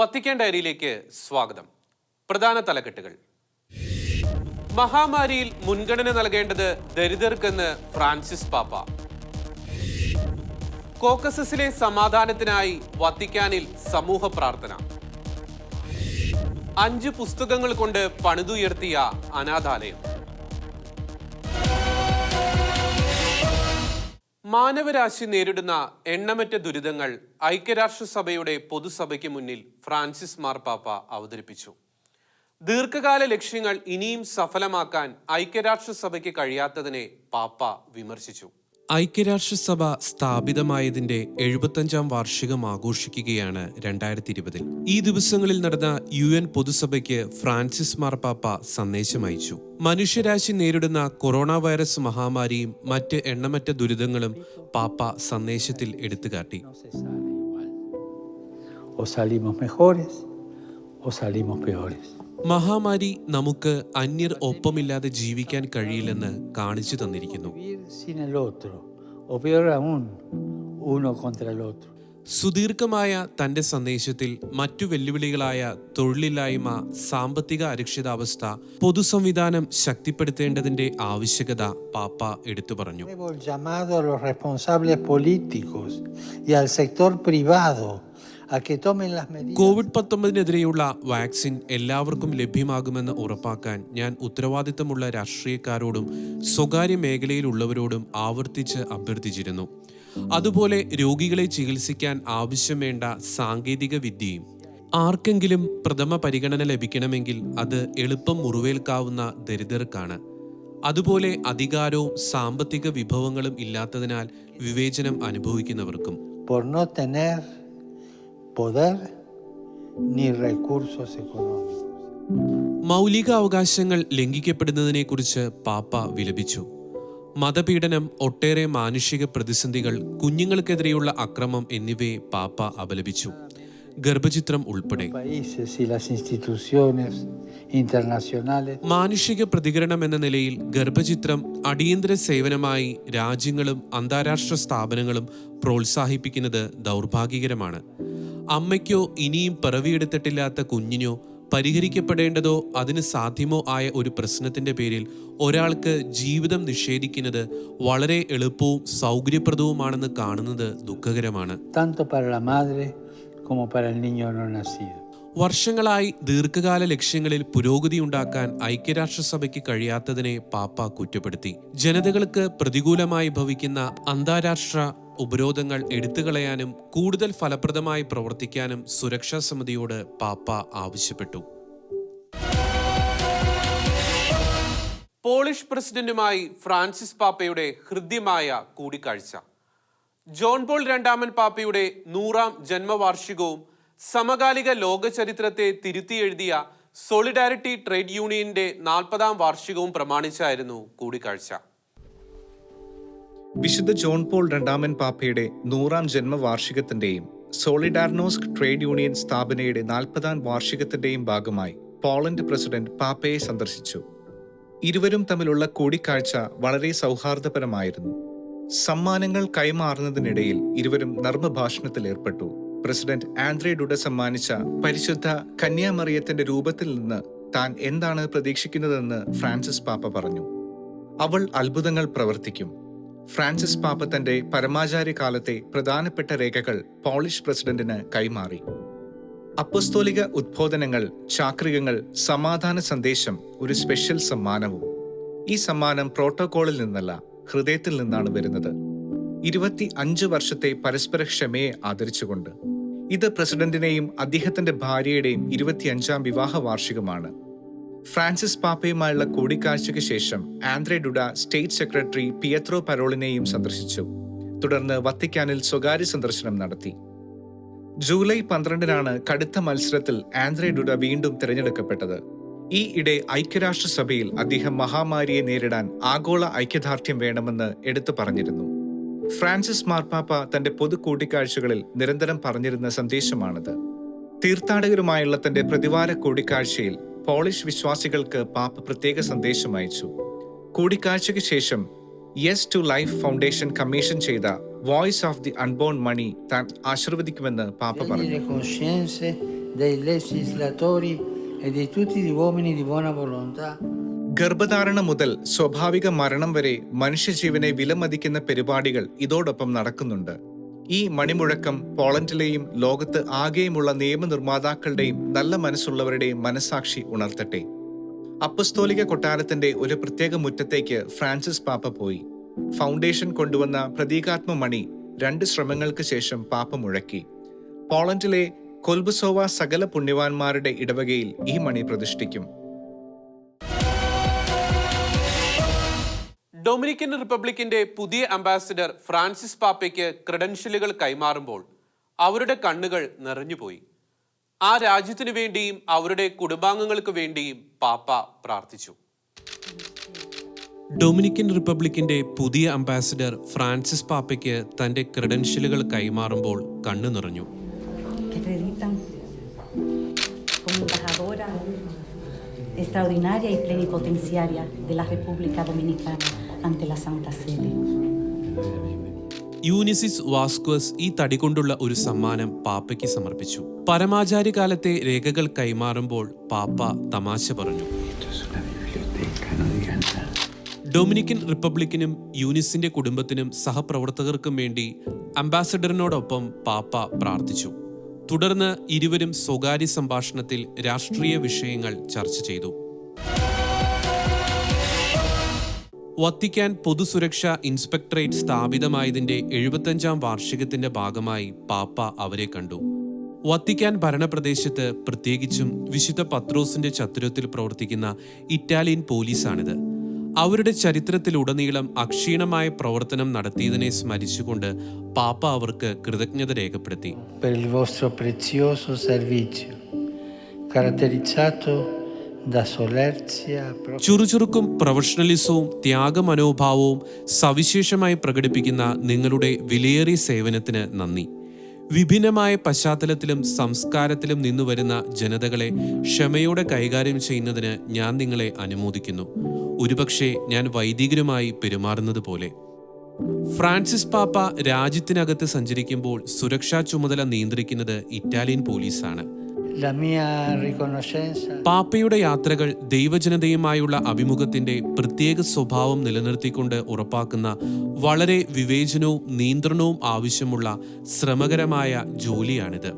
Vatican ഡയറിയിലേക്ക് സ്വാഗതം. പ്രധാന തലക്കെട്ടുകൾ. മഹാമാരിയിൽ മുൻഗണന നൽകേണ്ടത് ദരിദ്രർക്കെന്ന് ഫ്രാൻസിസ് പാപ്പ. കോക്കസസിലെ സമാധാനത്തിനായി വത്തിക്കാനിൽ സമൂഹ പ്രാർത്ഥന. അഞ്ച് പുസ്തകങ്ങൾ കൊണ്ട് പണിതുയർത്തിയ അനാഥാലയം. മാനവരാശി നേരിടുന്ന എണ്ണമറ്റ ദുരിതങ്ങൾ ഐക്യരാഷ്ട്രസഭയുടെ പൊതുസഭയ്ക്ക് മുന്നിൽ ഫ്രാൻസിസ് മാർപ്പാപ്പ അവതരിപ്പിച്ചു. ദീർഘകാല ലക്ഷ്യങ്ങൾ ഇനിയും സഫലമാക്കാൻ ഐക്യരാഷ്ട്രസഭയ്ക്ക് കഴിയാത്തതിനെ പാപ്പ വിമർശിച്ചു. ഐക്യരാഷ്ട്രസഭ സ്ഥാപിതമായതിന്റെ എഴുപത്തഞ്ചാം വാർഷികം ആഘോഷിക്കുകയാണ് രണ്ടായിരത്തി ഇരുപതിൽ ഈ ദിവസങ്ങളിൽ നടന്ന യു എൻ പൊതുസഭയ്ക്ക് ഫ്രാൻസിസ് മാർപ്പാപ്പ സന്ദേശം അയച്ചു മനുഷ്യരാശി നേരിടുന്ന കൊറോണ വൈറസ് മഹാമാരിയും മറ്റ് എണ്ണമറ്റ ദുരിതങ്ങളും പാപ്പ സന്ദേശത്തിൽ എടുത്തുകാട്ടി. O salimos mejores o salimos peores. മഹാമാരി നമുക്ക് അന്യർ ഒപ്പമില്ലാതെ ജീവിക്കാൻ കഴിയില്ലെന്ന് കാണിച്ചു തന്നിരിക്കുന്നു. സുദീർഘമായ തന്റെ സന്ദേശത്തിൽ മറ്റു വെല്ലുവിളികളായ തൊഴിലില്ലായ്മ സാമ്പത്തിക അരക്ഷിതാവസ്ഥ പൊതുസംവിധാനം ശക്തിപ്പെടുത്തേണ്ടതിന്റെ ആവശ്യകത പാപ്പ എടുത്തു പറഞ്ഞു കോവിഡ് പത്തൊമ്പതിനെതിരെയുള്ള വാക്സിൻ എല്ലാവർക്കും ലഭ്യമാകുമെന്ന് ഉറപ്പാക്കാൻ ഞാൻ ഉത്തരവാദിത്തമുള്ള രാഷ്ട്രീയക്കാരോടും സ്വകാര്യ മേഖലയിലുള്ളവരോടും ആവർത്തിച്ച് അഭ്യർത്ഥിച്ചിരുന്നു. അതുപോലെ രോഗികളെ ചികിത്സിക്കാൻ ആവശ്യം വേണ്ട സാങ്കേതിക വിദ്യയും. ആർക്കെങ്കിലും പ്രഥമ പരിഗണന ലഭിക്കണമെങ്കിൽ അത് എളുപ്പം മുറിവേൽക്കാവുന്ന ദരിദ്രർക്കാണ്. അതുപോലെ അധികാരവും സാമ്പത്തിക വിഭവങ്ങളും ഇല്ലാത്തതിനാൽ വിവേചനം അനുഭവിക്കുന്നവർക്കും. Por no tener poder ni recursos económicos. മൗലിക അവകാശങ്ങൾ ലംഘിക്കപ്പെടുന്നതിനെക്കുറിച്ച് പാപ്പ വിലപിച്ചു. മതപീഡനം ഒട്ടേറെ മാനുഷിക പ്രതിസന്ധികൾ കുഞ്ഞുങ്ങൾക്കെതിരെയുള്ള അക്രമം എന്നിവയെ പാപ്പ അപലപിച്ചു. ഗർഭചിത്രം ഉൾപ്പെടെ. മാനുഷിക പ്രതികരണം എന്ന നിലയിൽ ഗർഭചിത്രം അടിയന്തര സേവനമായി രാജ്യങ്ങളും അന്താരാഷ്ട്ര സ്ഥാപനങ്ങളും പ്രോത്സാഹിപ്പിക്കുന്നത് ദൗർഭാഗ്യകരമാണ്. അമ്മയ്ക്കോ ഇനിയും പിറവിയെടുത്തിട്ടില്ലാത്ത കുഞ്ഞിനോ പരിഹരിക്കപ്പെടേണ്ടതോ അതിന് സാധ്യമോ ആയ ഒരു പ്രശ്നത്തിന്റെ പേരിൽ ഒരാൾക്ക് ജീവിതം നിഷേധിക്കുന്നത് വളരെ എളുപ്പവും സൗകര്യപ്രദവുമാണെന്ന് കാണുന്നത് ദുഃഖകരമാണ് tanto para la madre como para el niño no nacido. വർഷങ്ങളായി ദീർഘകാല ലക്ഷ്യങ്ങളിൽ പുരോഗതി ഉണ്ടാക്കാൻ ഐക്യരാഷ്ട്രസഭയ്ക്ക് കഴിയാത്തതിനെ പാപ്പ കുറ്റപ്പെടുത്തി ജനതകൾക്ക് പ്രതികൂലമായി ഭവിക്കുന്ന അന്താരാഷ്ട്ര ഉപരോധങ്ങൾ എടുത്തുകളയാനും കൂടുതൽ ഫലപ്രദമായി പ്രവർത്തിക്കാനും സുരക്ഷാ സമിതിയോട് പാപ്പ ആവശ്യപ്പെട്ടു. പോളിഷ് പ്രസിഡന്റുമായി ഫ്രാൻസിസ് പാപ്പയുടെ ഹൃദ്യമായ കൂടിക്കാഴ്ച. ജോൺ പോൾ രണ്ടാമൻ പാപ്പയുടെ നൂറാം ജന്മവാർഷികവും സമകാലിക ലോക ചരിത്രത്തെ തിരുത്തിയെഴുതിയ സോളിഡാരിറ്റി ട്രേഡ് യൂണിയന്റെ നാൽപ്പതാം വാർഷികവും പ്രമാണിച്ചായിരുന്നു കൂടിക്കാഴ്ച. വിശുദ്ധ ജോൺ പോൾ രണ്ടാമൻ പാപ്പയുടെ നൂറാം ജന്മവാർഷികത്തിന്റെയും സോളിഡാർനോസ്ക് ട്രേഡ് യൂണിയൻ സ്ഥാപനയുടെ നാൽപ്പതാം വാർഷികത്തിന്റെയും ഭാഗമായി പോളണ്ട് പ്രസിഡന്റ് പാപ്പയെ സന്ദർശിച്ചു. ഇരുവരും തമ്മിലുള്ള കൂടിക്കാഴ്ച വളരെ സൗഹാർദ്ദപരമായിരുന്നു. സമ്മാനങ്ങൾ കൈമാറുന്നതിനിടയിൽ ഇരുവരും നർമ്മഭാഷണത്തിൽ ഏർപ്പെട്ടു. പ്രസിഡന്റ് ആൻഡ്രേ ഡുഡ സമ്മാനിച്ച പരിശുദ്ധ കന്യാമറിയത്തിന്റെ രൂപത്തിൽ നിന്ന് താൻ എന്താണ് പ്രതീക്ഷിക്കുന്നതെന്ന് ഫ്രാൻസിസ് പാപ്പ പറഞ്ഞു. അവൾ അത്ഭുതങ്ങൾ പ്രവർത്തിക്കും. ഫ്രാൻസിസ് പാപ്പ തന്റെ പരമാചാര്യ കാലത്തെ പ്രധാനപ്പെട്ട രേഖകൾ പോളിഷ് പ്രസിഡന്റിന് കൈമാറി. അപ്പസ്തോലിക ഉദ്ബോധനങ്ങൾ ചാക്രികങ്ങൾ സമാധാന സന്ദേശം ഒരു സ്പെഷ്യൽ സമ്മാനവും. ഈ സമ്മാനം പ്രോട്ടോകോളിൽ നിന്നല്ല ഹൃദയത്തിൽ നിന്നാണ് വരുന്നത്. ഇരുപത്തി അഞ്ച് വർഷത്തെ പരസ്പര ക്ഷമയെ ആദരിച്ചുകൊണ്ട്. ഇത് പ്രസിഡന്റിനെയും അദ്ദേഹത്തിന്റെ ഭാര്യയുടെയും ഇരുപത്തിയഞ്ചാം വിവാഹ വാർഷികമാണ് ഫ്രാൻസിസ് പാപ്പയുമായുള്ള കൂടിക്കാഴ്ചയ്ക്ക് ശേഷം Andre Duda state secretary Pietro പരോളിനെയും സന്ദർശിച്ചു. തുടർന്ന് വത്തിക്കാനിൽ സ്വകാര്യ സന്ദർശനം നടത്തി. ജൂലൈ പന്ത്രണ്ടിനാണ് കടുത്ത മത്സരത്തിൽ ആന്ത്രെ ഡുഡ വീണ്ടും തിരഞ്ഞെടുക്കപ്പെട്ടത്. ഈ ഇടെ ഐക്യരാഷ്ട്രസഭയിൽ അദ്ദേഹം മഹാമാരിയെ നേരിടാൻ ആഗോള ഐക്യദാർഢ്യം വേണമെന്ന് എടുത്തു പറഞ്ഞിരുന്നു. ഫ്രാൻസിസ് മാർപ്പാപ്പ തന്റെ പൊതു കൂടിക്കാഴ്ചകളിൽ നിരന്തരം പറഞ്ഞിരുന്ന സന്ദേശമാണിത്. തീർത്ഥാടകരുമായുള്ള തന്റെ പ്രതിവാര കൂടിക്കാഴ്ചയിൽ പോളിഷ് വിശ്വാസികൾക്ക് പാപ്പ പ്രത്യേക സന്ദേശം അയച്ചു. കൂടിക്കാഴ്ചയ്ക്ക് ശേഷം yes to life foundation commission ചെയ്ത വോയിസ് ഓഫ് ദി അൺബോൺ മണി താൻ ആശീർവദിക്കുമെന്ന് പാപ്പ പറഞ്ഞു. e ഗർഭധാരണ മുതൽ സ്വാഭാവിക മരണം വരെ മനുഷ്യജീവനെ വിലമതിക്കുന്ന പരിപാടികൾ ഇതോടൊപ്പം നടക്കുന്നുണ്ട്. ഈ മണിമുഴക്കം പോളണ്ടിലെയും ലോകത്ത് ആകെയുമുള്ള നിയമനിർമ്മാതാക്കളുടെയും നല്ല മനസ്സുള്ളവരുടെയും മനസാക്ഷി ഉണർത്തട്ടെ. അപ്പസ്തോലിക കൊട്ടാരത്തിന്റെ ഒരു പ്രത്യേക മുറ്റത്തേക്ക് ഫ്രാൻസിസ് പാപ്പ പോയി. ഫൗണ്ടേഷൻ കൊണ്ടുവന്ന പ്രതീകാത്മ മണി രണ്ട് ശ്രമങ്ങൾക്ക് ശേഷം പാപ്പ മുഴക്കി. പോളണ്ടിലെ കൊൽബുസോവ സകല പുണ്യവാന്മാരുടെ ഇടവകയിൽ ഈ മണി പ്രതിഷ്ഠിക്കും. ഡൊമിനിക്കൻ റിപ്പബ്ലിക്കിന്റെ പുതിയ അംബാസിഡർ ഫ്രാൻസിസ് പാപ്പയ്ക്ക് ക്രെഡൻഷ്യലുകൾ കൈമാറുമ്പോൾ അവരുടെ കണ്ണുകൾ നിറഞ്ഞുപോയി. ആ രാജ്യത്തിനു വേണ്ടിയും അവരുടെ കുടുംബാംഗങ്ങൾക്ക് വേണ്ടിയും പാപ്പ പ്രാർത്ഥിച്ചു. ഡൊമിനിക്കൻ റിപ്പബ്ലിക്കിന്റെ പുതിയ അംബാസിഡർ ഫ്രാൻസിസ് പാപ്പയ്ക്ക് തന്റെ ക്രെഡൻഷ്യലുകൾ കൈമാറുമ്പോൾ കണ്ണു നിറഞ്ഞു. Extraordinaria y plenipotenciaria de la República Dominicana. Ante la Santa Sede. യൂനിസിസ് വാസ്കോസ് ഈ തടി കൊണ്ടുള്ള ഒരു സമ്മാനം പാപ്പയ്ക്ക് സമർപ്പിച്ചു. പരമാചാര്യ കാലത്തെ രേഖകൾ കൈമാറുമ്പോൾ പാപ്പ തമാശ പറഞ്ഞു. ഡൊമിനിക്കൻ റിപ്പബ്ലിക്കിനും യൂനിസിന്റെ കുടുംബത്തിനും സഹപ്രവർത്തകർക്കും വേണ്ടി അംബാസഡറിനോടൊപ്പം പാപ്പ പ്രാർത്ഥിച്ചു. തുടർന്ന് ഇരുവരും സ്വകാര്യ സംഭാഷണത്തിൽ രാഷ്ട്രീയ വിഷയങ്ങൾ ചർച്ച ചെയ്തു. വത്തിക്കാൻ പൊതുസുരക്ഷാ ഇൻസ്പെക്ടറേറ്റ് സ്ഥാപിതമായതിന്റെ എഴുപത്തഞ്ചാം വാർഷികത്തിന്റെ ഭാഗമായി പാപ്പ അവരെ കണ്ടു. വത്തിക്കാൻ ഭരണപ്രദേശത്ത് പ്രത്യേകിച്ചും വിശുദ്ധ പത്രോസിന്റെ ചത്തുരത്തിൽ പ്രവർത്തിക്കുന്ന ഇറ്റാലിയൻ പോലീസാണിത്. അവരുടെ ചരിത്രത്തിലുടനീളം അക്ഷീണമായ പ്രവർത്തനം നടത്തിയതിനെ സ്മരിച്ചുകൊണ്ട് പാപ്പ അവർക്ക് കൃതജ്ഞത രേഖപ്പെടുത്തി. ചുറുചുറുക്കും പ്രൊഫഷണലിസവും ത്യാഗമനോഭാവവും സവിശേഷമായി പ്രകടിപ്പിക്കുന്ന നിങ്ങളുടെ വിലയേറിയ സേവനത്തിന് നന്ദി. വിഭിന്നമായ പശ്ചാത്തലത്തിലും സംസ്കാരത്തിലും നിന്നുവരുന്ന ജനതകളെ ക്ഷമയോടെ കൈകാര്യം ചെയ്യുന്നതിന് ഞാൻ നിങ്ങളെ അനുമോദിക്കുന്നു. ഒരുപക്ഷെ ഞാൻ വൈദികരുമായി പെരുമാറുന്നത് പോലെ. ഫ്രാൻസിസ് പാപ്പ രാജ്യത്തിനകത്ത് സഞ്ചരിക്കുമ്പോൾ സുരക്ഷാ ചുമതല നിയന്ത്രിക്കുന്നത് ഇറ്റാലിയൻ പോലീസാണ്. പാപ്പയുടെ യാത്രകൾ ദൈവജനതയുമായുള്ള അഭിമുഖത്തിന്റെ പ്രത്യേക സ്വഭാവം നിലനിർത്തിക്കൊണ്ട് ഉറപ്പാക്കുന്ന വളരെ വിവേചനവും നിയന്ത്രണവും ആവശ്യമുള്ള ശ്രമകരമായ ജോലിയാണിത്.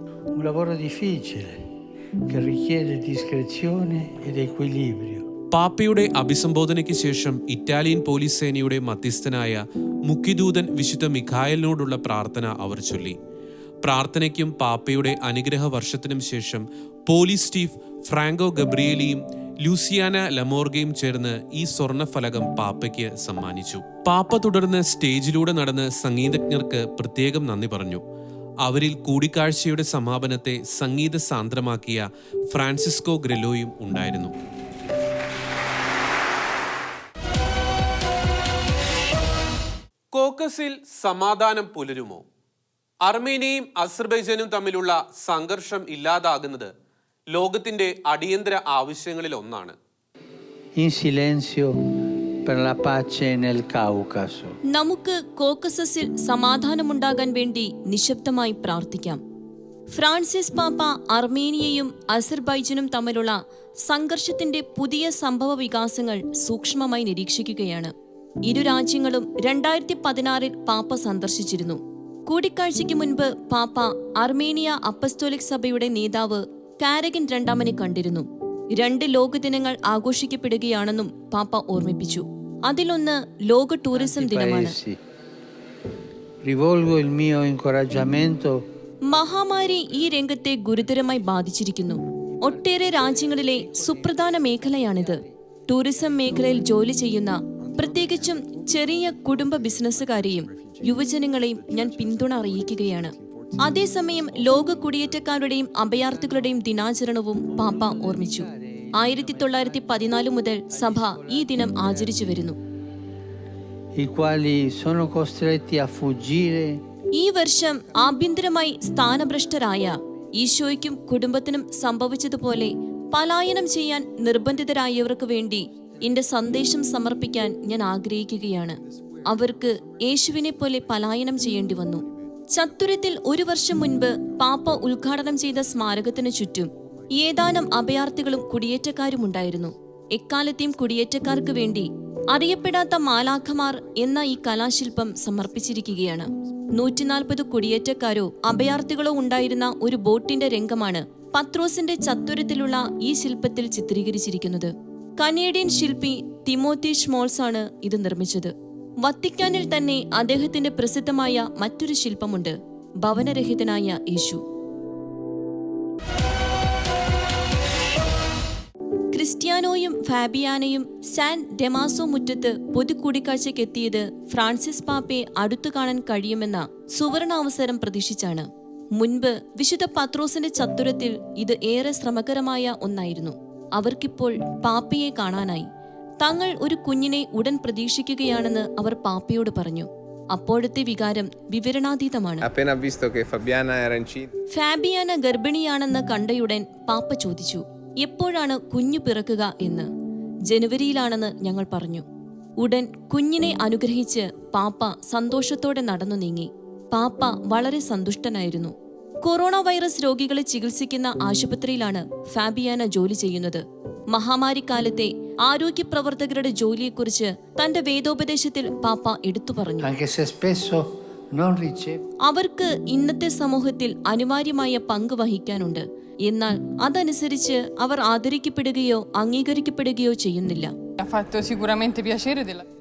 പാപ്പയുടെ അഭിസംബോധനയ്ക്ക് ശേഷം ഇറ്റാലിയൻ പോലീസ് സേനയുടെ മധ്യസ്ഥനായ മുഖ്യദൂതൻ വിശുദ്ധ മിഖായലിനോടുള്ള പ്രാർത്ഥന അവർ ചൊല്ലി. പ്രാർത്ഥനയ്ക്കും പാപ്പയുടെ അനുഗ്രഹ വർഷത്തിനും ശേഷം പോലീസ് ചീഫ് ഫ്രാങ്കോ ഗബ്രിയേലിയും ലൂസിയാന ലമോർഗയും ചേർന്ന് ഈ സ്വർണ ഫലകം പാപ്പയ്ക്ക് സമ്മാനിച്ചു. പാപ്പ തുടർന്ന് സ്റ്റേജിലൂടെ നടന്ന് സംഗീതജ്ഞർക്ക് പ്രത്യേകം നന്ദി പറഞ്ഞു. അവരിൽ കൂടിക്കാഴ്ചയുടെ സമാപനത്തെ സംഗീത സാന്ദ്രമാക്കിയ ഫ്രാൻസിസ്കോ ഗ്രെലോയും ഉണ്ടായിരുന്നു. കോക്കസിൽ സമാധാനം പുലരുമോ? അർമേനിയയും അസർബൈജാനും തമ്മിലുള്ള സംഘർഷം ഇല്ലാതാകുന്നത് ലോകത്തിന്റെ അടിയന്തര ആവശ്യങ്ങളിൽ ഒന്നാണ് In silenzio per la pace nel Caucaso. നമുക്ക് കോക്കസസിൽ സമാധാനമുണ്ടാകാൻ വേണ്ടി നിശബ്ദമായി പ്രാർത്ഥിക്കാം. ഫ്രാൻസിസ് പാപ്പ അർമേനിയയും അസർബൈജനും തമ്മിലുള്ള സംഘർഷത്തിന്റെ പുതിയ സംഭവ വികാസങ്ങൾ സൂക്ഷ്മമായി നിരീക്ഷിക്കുകയാണ്. ഇരു രാജ്യങ്ങളും രണ്ടായിരത്തി പതിനാറിൽ പാപ്പ സന്ദർശിച്ചിരുന്നു. കൂടിക്കാഴ്ചയ്ക്ക് മുൻപ് പാപ്പ അർമേനിയ അപ്പസ്തോലിക് സഭയുടെ നേതാവ് കാരകിൻ രണ്ടാമനെ കണ്ടിരുന്നു. രണ്ട് ലോക ദിനങ്ങൾ ആഘോഷിക്കപ്പെടുകയാണെന്നും പാപ്പ ഓർമ്മിപ്പിച്ചു. അതിലൊന്ന് ലോക ടൂറിസം ദിനമാണ്. മഹാമാരി ഈ രംഗത്തെ ഗുരുതരമായി ബാധിച്ചിരിക്കുന്നു. ഒട്ടേറെ രാജ്യങ്ങളിലെ സുപ്രധാന മേഖലയാണിത്. ടൂറിസം മേഖലയിൽ ജോലി ചെയ്യുന്ന പ്രത്യേകിച്ചും ചെറിയ കുടുംബ ബിസിനസ്സുകാരെയും യുവജനങ്ങളെയും ഞാൻ പിന്തുണ അറിയിക്കുകയാണ്. അതേസമയം ലോക കുടിയേറ്റക്കാരുടെയും അഭയാർത്ഥികളുടെയും ദിനാചരണവും പാപ്പ ഓർമ്മിച്ചു. ആയിരത്തി തൊള്ളായിരത്തി പതിനാല് മുതൽ സഭ ഈ ദിനം ആചരിച്ചു വരുന്നു. ഈ വർഷം ആഭ്യന്തരമായി സ്ഥാനഭ്രഷ്ടരായ ഈശോയ്ക്കും കുടുംബത്തിനും സംഭവിച്ചതുപോലെ പലായനം ചെയ്യാൻ നിർബന്ധിതരായവർക്ക് വേണ്ടി എന്റെ സന്ദേശം സമർപ്പിക്കാൻ ഞാൻ ആഗ്രഹിക്കുകയാണ്. അവർക്ക് യേശുവിനെ പോലെ പലായനം ചെയ്യേണ്ടി വന്നു. ചത്തുരത്തിൽ ഒരു വർഷം മുൻപ് പാപ്പ ഉദ്ഘാടനം ചെയ്ത സ്മാരകത്തിന് ചുറ്റും ഏതാനും അഭയാർത്ഥികളും കുടിയേറ്റക്കാരും ഉണ്ടായിരുന്നു. എക്കാലത്തെയും കുടിയേറ്റക്കാർക്ക് വേണ്ടി അറിയപ്പെടാത്ത മാലാഖമാർ എന്ന ഈ കലാശില്പം സമർപ്പിച്ചിരിക്കുകയാണ്. നൂറ്റിനാൽപ്പത് കുടിയേറ്റക്കാരോ അഭയാർത്ഥികളോ ഉണ്ടായിരുന്ന ഒരു ബോട്ടിന്റെ രംഗമാണ് പത്രോസിന്റെ ചത്തുരത്തിലുള്ള ഈ ശില്പത്തിൽ ചിത്രീകരിച്ചിരിക്കുന്നത്. കനേഡിയൻ ശില്പി തിമോത്തി ഷ്മോൾസ് ആണ് ഇത് നിർമ്മിച്ചത്. വത്തിക്കാനിൽ തന്നെ അദ്ദേഹത്തിന്റെ പ്രസിദ്ധമായ മറ്റൊരു ശില്പമുണ്ട് ഭവനരഹിതനായ യേശു. ക്രിസ്ത്യാനോയും ഫാബിയാനയും സാൻ ഡെമാസോ മുറ്റത്ത് പൊതുകൂടിക്കാഴ്ചയ്ക്കെത്തിയത് ഫ്രാൻസിസ് പാപ്പയെ അടുത്തു കാണാൻ കഴിയുമെന്ന സുവർണാവസരം പ്രതീക്ഷിച്ചാണ്. മുൻപ് വിശുദ്ധ പത്രോസിന്റെ ചത്തുരത്തിൽ ഇത് ഏറെ ശ്രമകരമായ ഒന്നായിരുന്നു. അവർക്കിപ്പോൾ പാപ്പിയെ കാണാനായി. തങ്ങൾ ഒരു കുഞ്ഞിനെ ഉടൻ പ്രതീക്ഷിക്കുകയാണെന്ന് അവർ പാപ്പയോട് പറഞ്ഞു. അപ്പോഴത്തെ വികാരം വിവരണാതീതമാണ്. ഫാബിയാന ഗർഭിണിയാണെന്ന് കണ്ടയുടൻ പാപ്പ ചോദിച്ചു എപ്പോഴാണ് കുഞ്ഞു പിറക്കുക എന്ന്? ജനുവരിയിലാണെന്ന് ഞങ്ങൾ പറഞ്ഞു. ഉടൻ കുഞ്ഞിനെ അനുഗ്രഹിച്ച് പാപ്പ സന്തോഷത്തോടെ നടന്നു നീങ്ങി. പാപ്പ വളരെ സന്തുഷ്ടനായിരുന്നു. കൊറോണ വൈറസ് രോഗികളെ ചികിത്സിക്കുന്ന ആശുപത്രിയിലാണ് ഫാബിയാന ജോലി ചെയ്യുന്നത്. മഹാമാരിക്കാലത്തെ ആരോഗ്യ പ്രവർത്തകരുടെ ജോലിയെക്കുറിച്ച് തന്റെ വേദോപദേശത്തിൽ പാപ്പ എടുത്തു പറഞ്ഞു. അവർക്ക് ഇന്നത്തെ സമൂഹത്തിൽ അനിവാര്യമായ പങ്ക് വഹിക്കാനുണ്ട്. എന്നാൽ അതനുസരിച്ച് അവർ ആദരിക്കപ്പെടുകയോ അംഗീകരിക്കപ്പെടുകയോ ചെയ്യുന്നില്ല.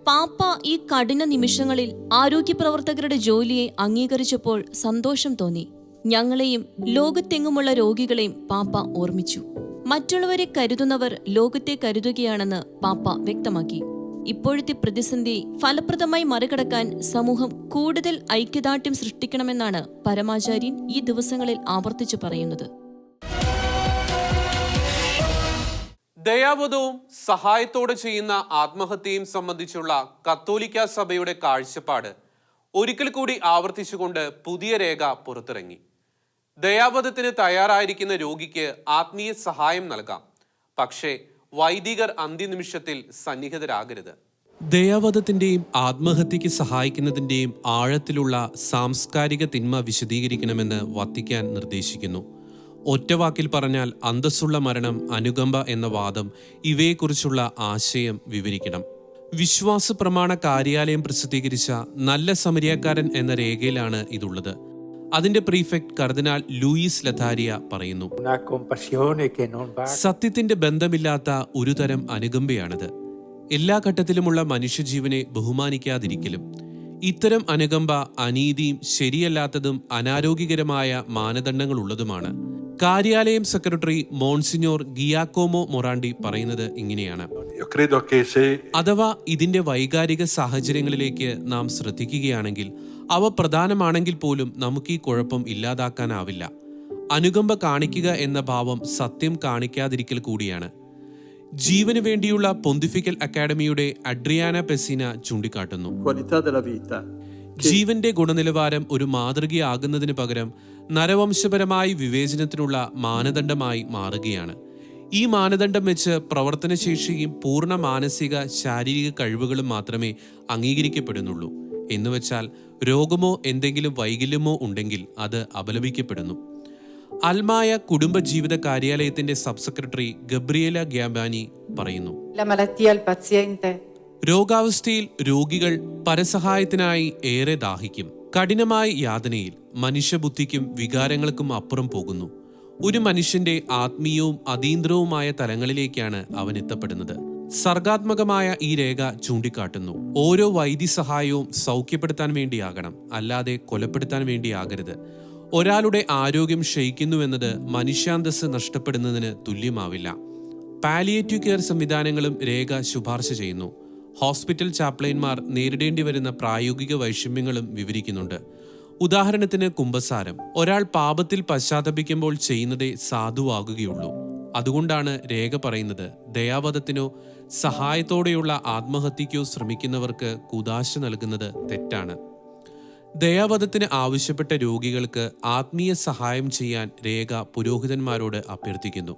പാപ്പ ഈ കഠിന നിമിഷങ്ങളിൽ ആരോഗ്യ പ്രവർത്തകരുടെ ജോലിയെ അംഗീകരിച്ചപ്പോൾ സന്തോഷം തോന്നി. ഞങ്ങളെയും ലോകത്തെങ്ങുമുള്ള രോഗികളെയും പാപ്പ ഓർമ്മിച്ചു. മറ്റുള്ളവരെ കരുതുന്നവർ ലോകത്തെ കരുതുകയാണെന്ന് പാപ്പ വ്യക്തമാക്കി. ഇപ്പോഴത്തെ പ്രതിസന്ധി ഫലപ്രദമായി മറികടക്കാൻ സമൂഹം കൂടുതൽ ഐക്യദാർഢ്യം സൃഷ്ടിക്കണമെന്നാണ് പരമാചാര്യൻ ഈ ദിവസങ്ങളിൽ ആവർത്തിച്ചു പറയുന്നത്. ദയാവധവും സഹായത്തോടെ ചെയ്യുന്ന ആത്മഹത്യയും സംബന്ധിച്ചുള്ള കത്തോലിക്ക സഭയുടെ കാഴ്ചപ്പാട് ഒരിക്കൽ കൂടി ആവർത്തിച്ചുകൊണ്ട് പുതിയ രേഖ പുറത്തിറങ്ങി. ദയാവധത്തിന് തയ്യാറായിരിക്കുന്ന രോഗിക്ക് ആത്മീയ സഹായം നൽകാം. പക്ഷേ വൈദികർ അന്ത്യനിമിഷത്തിൽ സന്നിഹിതരാകരുത്. ദയാവധത്തിന്റെയും ആത്മഹത്യക്ക് സഹായിക്കുന്നതിന്റെയും ആഴത്തിലുള്ള സാംസ്കാരിക തിന്മ വിശദീകരിക്കണമെന്ന് വത്തിക്കാൻ നിർദ്ദേശിക്കുന്നു. ഒറ്റവാക്കിൽ പറഞ്ഞാൽ അന്തസ്സുള്ള മരണം അനുകമ്പ എന്ന വാദം ഇവയെക്കുറിച്ചുള്ള ആശയം വിവരിക്കണം. വിശ്വാസ പ്രമാണ കാര്യാലയം പ്രസിദ്ധീകരിച്ച നല്ല സമരിയാക്കാരൻ എന്ന രേഖയിലാണ് ഇതുള്ളത്. അതിന്റെ പ്രീഫെക്ട് കർദിനാൾ ലൂയിസ് ലഥാരിയ പറയുന്നു. Una compassione che non va സത്യത്തിന്റെ ബന്ധമില്ലാത്ത ഒരു തരം അനുകമ്പയാണിത്. എല്ലാ ഘട്ടത്തിലുമുള്ള മനുഷ്യജീവനെ ബഹുമാനിക്കാതിരിക്കലും ഇത്തരം അനുകമ്പ അനീതിയും ശരിയല്ലാത്തതും അനാരോഗ്യകരമായ മാനദണ്ഡങ്ങൾ ഉള്ളതുമാണ് കാര്യാലയം സെക്രട്ടറി മോൺസിഞ്ഞോർ ഗിയാക്കോമോ മൊറാണ്ടി പറയുന്നത് ഇങ്ങനെയാണ്. Io credo che se അഥവാ ഇതിന്റെ വൈകാരിക സാഹചര്യങ്ങളിലേക്ക് നാം ശ്രദ്ധിക്കുകയാണെങ്കിൽ അവ പ്രധാനമാണെങ്കിൽ പോലും നമുക്ക് ഈ കുഴപ്പം ഇല്ലാതാക്കാനാവില്ല. അനുകമ്പ കാണിക്കുക എന്ന ഭാവം സത്യം കാണിക്കാതിരിക്കൽ കൂടിയാണ്. ജീവന് വേണ്ടിയുള്ള പൊന്തിഫിക്കൽ അക്കാഡമിയുടെ അഡ്രിയാന പെസിന ചൂണ്ടിക്കാട്ടുന്നു. Vita. ജീവന്റെ ഗുണനിലവാരം ഒരു മാതൃകയാകുന്നതിന് പകരം നരവംശപരമായി വിവേചനത്തിനുള്ള മാനദണ്ഡമായി മാറുകയാണ്. ഈ മാനദണ്ഡം വെച്ച് പ്രവർത്തനശേഷിയും പൂർണ മാനസിക ശാരീരിക കഴിവുകളും മാത്രമേ അംഗീകരിക്കപ്പെടുന്നുള്ളൂ. എന്നുവെച്ചാൽ രോഗമോ എന്തെങ്കിലും വൈകല്യമോ ഉണ്ടെങ്കിൽ അത് അപലപിക്കപ്പെടുന്നു. അൽമായ കുടുംബജീവിത കാര്യാലയത്തിന്റെ സബ് സെക്രട്ടറി ഗബ്രിയേല ഗ്യാബാനി പറയുന്നു. രോഗാവസ്ഥയിൽ രോഗികൾ പരസഹായത്തിനായി ഏറെ ദാഹിക്കും. കഠിനമായ യാതനയിൽ മനുഷ്യബുദ്ധിക്കും വികാരങ്ങൾക്കും അപ്പുറം പോകുന്നു. ഒരു മനുഷ്യന്റെ ആത്മീയവും അതീന്ദ്രവുമായ തലങ്ങളിലേക്കാണ് അവൻ എത്തപ്പെടുന്നത്. സർഗാത്മകമായ ഈ രേഖ ചൂണ്ടിക്കാട്ടുന്നു. ഓരോ വൈദ്യസഹായവും സൗഖ്യപ്പെടുത്താൻ വേണ്ടിയാകണം. അല്ലാതെ കൊലപ്പെടുത്താൻ വേണ്ടിയാകരുത്. ഒരാളുടെ ആരോഗ്യം ക്ഷയിക്കുന്നുവെന്നത് മനുഷ്യാന്തസ് നഷ്ടപ്പെടുന്നതിന് തുല്യമാവില്ല. പാലിയേറ്റീവ് കെയർ സംവിധാനങ്ങളും രേഖ ശുപാർശ ചെയ്യുന്നു. ഹോസ്പിറ്റൽ ചാപ്ലൈൻമാർ നേരിടേണ്ടി വരുന്ന പ്രായോഗിക വൈഷമ്യങ്ങളും വിവരിക്കുന്നുണ്ട്. ഉദാഹരണത്തിന് കുംഭസാരം. ഒരാൾ പാപത്തിൽ പശ്ചാത്തപിക്കുമ്പോൾ ചെയ്യുന്നതേ സാധുവാകുകയുള്ളൂ. അതുകൊണ്ടാണ് രേഖ പറയുന്നത് ദയാവധത്തിനോ സഹായത്തോടെയുള്ള ആത്മഹത്യക്കോ ശ്രമിക്കുന്നവർക്ക് കുതാശ നൽകുന്നത് തെറ്റാണ്. ദയാവധത്തിന് ആവശ്യപ്പെട്ട രോഗികൾക്ക് ആത്മീയ സഹായം ചെയ്യാൻ രേഖ പുരോഹിതന്മാരോട് അഭ്യർത്ഥിക്കുന്നു.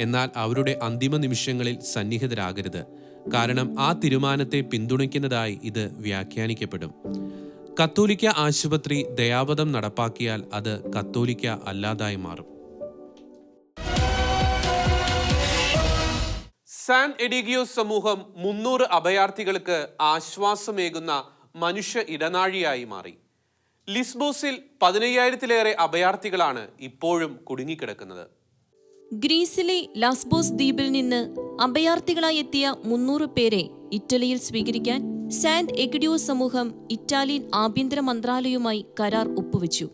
എന്നാൽ അവരുടെ അന്തിമ നിമിഷങ്ങളിൽ സന്നിഹിതരാകരുത്. കാരണം ആ തീരുമാനത്തെ പിന്തുണയ്ക്കുന്നതായി ഇത് വ്യാഖ്യാനിക്കപ്പെടും. കത്തോലിക്ക ആശുപത്രി ദയാവധം നടപ്പാക്കിയാൽ അത് കത്തോലിക്ക അല്ലാതായി മാറും. സാൻ എഡിഗിയോ സമൂഹം മുന്നൂറ് അഭയാർത്ഥികൾക്ക് ആശ്വാസമേകുന്ന മനുഷ്യ ഇടനാഴിയായി മാറി. ലിസ്ബോസിൽ പതിനയ്യായിരത്തിലേറെ അഭയാർത്ഥികളാണ് ഇപ്പോഴും കുടുങ്ങിക്കിടക്കുന്നത്. ഗ്രീസിലെ ലാസ്ബോസ് ദ്വീപിൽ നിന്ന് അഭയാർത്ഥികളായി എത്തിയ മുന്നൂറ് പേരെ ഇറ്റലിയിൽ സ്വീകരിക്കാൻ സാന്റ് എഗിഡിയോ സമൂഹം ഇറ്റാലിയൻ ആഭ്യന്തര മന്ത്രാലയവുമായി കരാർ ഒപ്പുവെച്ചു.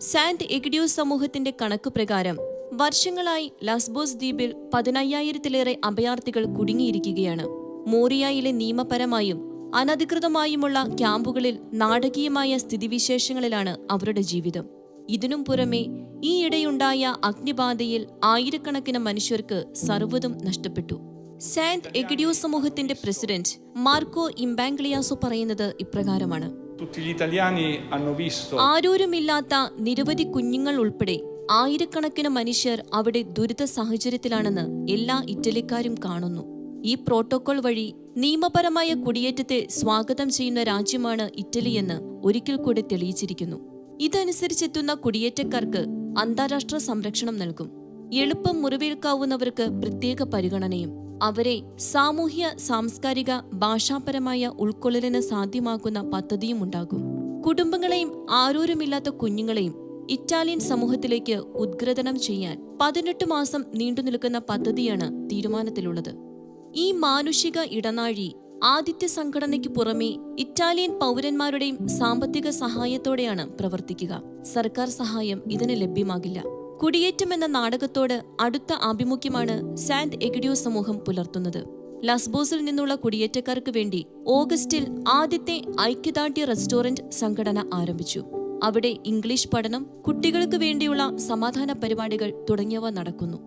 സാന്റ് എഗിഡിയോ സമൂഹത്തിന്റെ കണക്ക് പ്രകാരം വർഷങ്ങളായി ലാസ്ബോസ് ദ്വീപിൽ പതിനയ്യായിരത്തിലേറെ അഭയാർത്ഥികൾ കുടുങ്ങിയിരിക്കുകയാണ്. മോറിയയിലെ നിയമപരമായും അനധികൃതമായുമുള്ള ക്യാമ്പുകളിൽ നാടകീയമായ സ്ഥിതിവിശേഷങ്ങളിലാണ് അവരുടെ ജീവിതം. ഇതിനും പുറമെ ഈയിടെയുണ്ടായ അഗ്നിബാധയിൽ ആയിരക്കണക്കിന് മനുഷ്യർക്ക് സർവതും നഷ്ടപ്പെട്ടു. സാന്റ് എഗിഡിയോ സമൂഹത്തിന്റെ പ്രസിഡന്റ് മാർക്കോ ഇംബാംഗ്ലിയാസോ പറയുന്നത് ഇപ്രകാരമാണ്. Tutti gli italiani hanno visto ആരോരുമില്ലാത്ത നിരവധി കുഞ്ഞുങ്ങൾ ഉൾപ്പെടെ ആയിരക്കണക്കിന് മനുഷ്യർ അവിടെ ദുരിത സാഹചര്യത്തിലാണെന്ന് എല്ലാ ഇറ്റലിക്കാരും കാണുന്നു. ഈ പ്രോട്ടോകോൾ വഴി നിയമപരമായ കുടിയേറ്റത്തെ സ്വാഗതം ചെയ്യുന്ന രാജ്യമാണ് ഇറ്റലിയെന്ന് ഒരിക്കൽ കൂടി തെളിയിച്ചിരിക്കുന്നു. ഇതനുസരിച്ചെത്തുന്ന കുടിയേറ്റക്കാർക്ക് അന്താരാഷ്ട്ര സംരക്ഷണം നൽകും. എളുപ്പം മുറിവേൽക്കാവുന്നവർക്ക് പ്രത്യേക പരിഗണനയും അവരെ സാമൂഹ്യ സാംസ്കാരിക ഭാഷാപരമായ ഉൾക്കൊള്ളലിന് സാധ്യമാക്കുന്ന പദ്ധതിയും ഉണ്ടാകും. കുടുംബങ്ങളെയും ആരോരുമില്ലാത്ത കുഞ്ഞുങ്ങളെയും ഇറ്റാലിയൻ സമൂഹത്തിലേക്ക് ഉദ്ഗ്രഥനം ചെയ്യാൻ പതിനെട്ട് മാസം നീണ്ടുനിൽക്കുന്ന പദ്ധതിയാണ് തീരുമാനത്തിലുള്ളത്. ഈ മാനുഷിക ഇടനാഴി ആദിത്യ സംഘടനയ്ക്ക് പുറമെ ഇറ്റാലിയൻ പൗരന്മാരുടെയും സാമ്പത്തിക സഹായത്തോടെയാണ് പ്രവർത്തിക്കുക. സർക്കാർ സഹായം ഇതിന് ലഭ്യമാകില്ല. കുടിയേറ്റം എന്ന നാടകത്തോട് അടുത്ത ആഭിമുഖ്യമാണ് സാന്റ് എഗിഡിയോ സമൂഹം പുലർത്തുന്നത്. ലസ്ബോസിൽ നിന്നുള്ള കുടിയേറ്റക്കാർക്ക് വേണ്ടി ഓഗസ്റ്റിൽ ആദ്യത്തെ ഐക്യദാർഢ്യ റെസ്റ്റോറന്റ് സംഘടന ആരംഭിച്ചു. അവിടെ ഇംഗ്ലീഷ് പഠനം കുട്ടികൾക്ക് വേണ്ടിയുള്ള സമാധാന പരിപാടികൾ തുടങ്ങിയവ നടക്കുന്നു.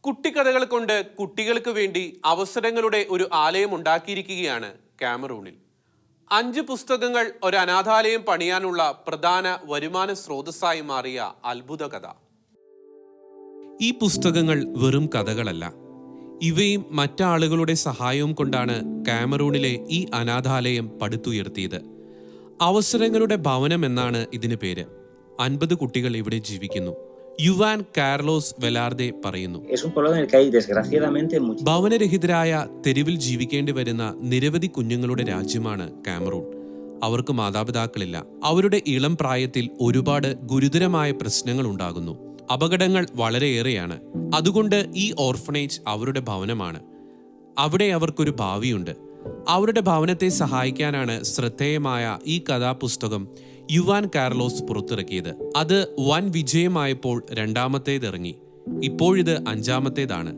കുട്ടിക്കഥകൾ കൊണ്ട് കുട്ടികൾക്ക് വേണ്ടി അവസരങ്ങളുടെ ഒരു ആലയം ഉണ്ടാക്കിയിരിക്കുകയാണ് കാമറൂണിൽ. അഞ്ച് പുസ്തകങ്ങൾ ഒരു അനാഥാലയം പണിയാനുള്ള പ്രധാന വരുമാന സ്രോതസ്സായി മാറിയ അത്ഭുത കഥ ഈ പുസ്തകങ്ങൾ വെറും കഥകളല്ല. ഇവയും മറ്റാളുകളുടെ സഹായവും കൊണ്ടാണ് കാമറൂണിലെ ഈ അനാഥാലയം പടുത്തുയർത്തിയത്. അവസരങ്ങളുടെ ഭവനം എന്നാണ് ഇതിന് പേര്. അൻപത് കുട്ടികൾ ഇവിടെ ജീവിക്കുന്നു. യുവാൻ കാർലോസ് വെലാർദെ പറയുന്നു. ഭവനരഹിതരായ തെരുവിൽ ജീവിക്കേണ്ടി വരുന്ന നിരവധി കുഞ്ഞുങ്ങളുടെ രാജ്യമാണ് കാമറൂൺ. അവർക്ക് മാതാപിതാക്കളില്ല. അവരുടെ ഇളം പ്രായത്തിൽ ഒരുപാട് ഗുരുതരമായ പ്രശ്നങ്ങൾ ഉണ്ടാകുന്നു. അപകടങ്ങൾ വളരെയേറെയാണ്. അതുകൊണ്ട് ഈ ഓർഫനേജ് അവരുടെ ഭവനമാണ്. അവിടെ അവർക്കൊരു ഭാവിയുണ്ട്. അവരുടെ ഭവനത്തെ സഹായിക്കാനാണ് ശ്രദ്ധേയമായ ഈ കഥാപുസ്തകം യുവാൻ കാർലോസ് പുറത്തിറക്കിയത്. അത് വൻ വിജയമായപ്പോൾ രണ്ടാമത്തേതിറങ്ങി. ഇപ്പോഴിത് അഞ്ചാമത്തേതാണ്.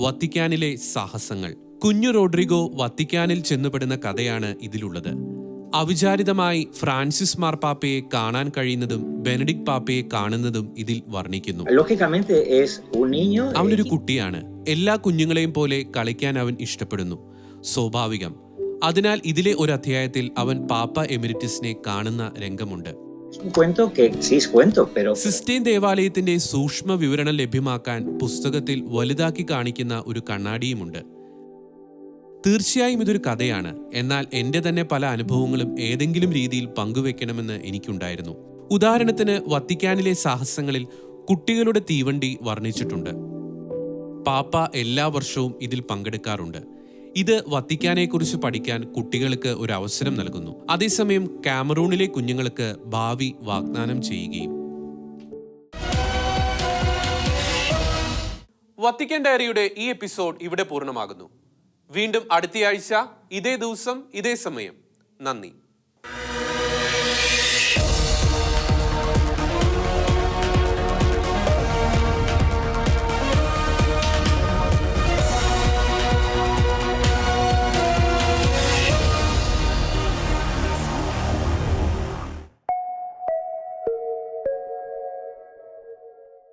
വത്തിക്കാനിലെ സാഹസങ്ങൾ. കുഞ്ഞു റോഡ്രിഗോ വത്തിക്കാനിൽ ചെന്നുപെടുന്ന കഥയാണ് ഇതിലുള്ളത്. അവിചാരിതമായി ഫ്രാൻസിസ് മാർപ്പാപ്പയെ കാണാൻ കഴിയുന്നതും ബെനഡിക് പാപ്പയെ കാണുന്നതും ഇതിൽ വർണിക്കുന്നു. അവനൊരു കുട്ടിയാണ്. എല്ലാ കുഞ്ഞുങ്ങളെയും പോലെ കളിക്കാൻ അവൻ ഇഷ്ടപ്പെടുന്നു. സ്വാഭാവികം. അതിനാൽ ഇതിലെ ഒരു അധ്യായത്തിൽ അവൻ പാപ്പ എമിരിറ്റിസിനെ കാണുന്ന രംഗമുണ്ട്. സിസ്റ്റൈൻ ദേവാലയത്തിന്റെ സൂക്ഷ്മ വിവരണം ലഭ്യമാക്കാൻ പുസ്തകത്തിൽ വലുതാക്കി കാണിക്കുന്ന ഒരു കണ്ണാടിയുമുണ്ട്. തീർച്ചയായും ഇതൊരു കഥയാണ്. എന്നാൽ എന്റെ തന്നെ പല അനുഭവങ്ങളും ഏതെങ്കിലും രീതിയിൽ പങ്കുവെക്കണമെന്ന് എനിക്കുണ്ടായിരുന്നു. ഉദാഹരണത്തിന് വത്തിക്കാനിലെ സാഹസങ്ങളിൽ കുട്ടികളുടെ തീവണ്ടി വർണിച്ചിട്ടുണ്ട്. പാപ്പ എല്ലാ വർഷവും ഇതിൽ പങ്കെടുക്കാറുണ്ട്. ഇത് വത്തിക്കാനെക്കുറിച്ച് പഠിക്കാൻ കുട്ടികൾക്ക് ഒരു അവസരം നൽകുന്നു. അതേസമയം കാമറൂണിലെ കുഞ്ഞുങ്ങൾക്ക് ഭാവി വാഗ്ദാനം ചെയ്യുകയും. വത്തിക്കാൻ ഡയറിയുടെ ഈ എപ്പിസോഡ് ഇവിടെ പൂർണമാകുന്നു. വീണ്ടും അടുത്തയാഴ്ച ഇതേ ദിവസം ഇതേ സമയം. നന്ദി.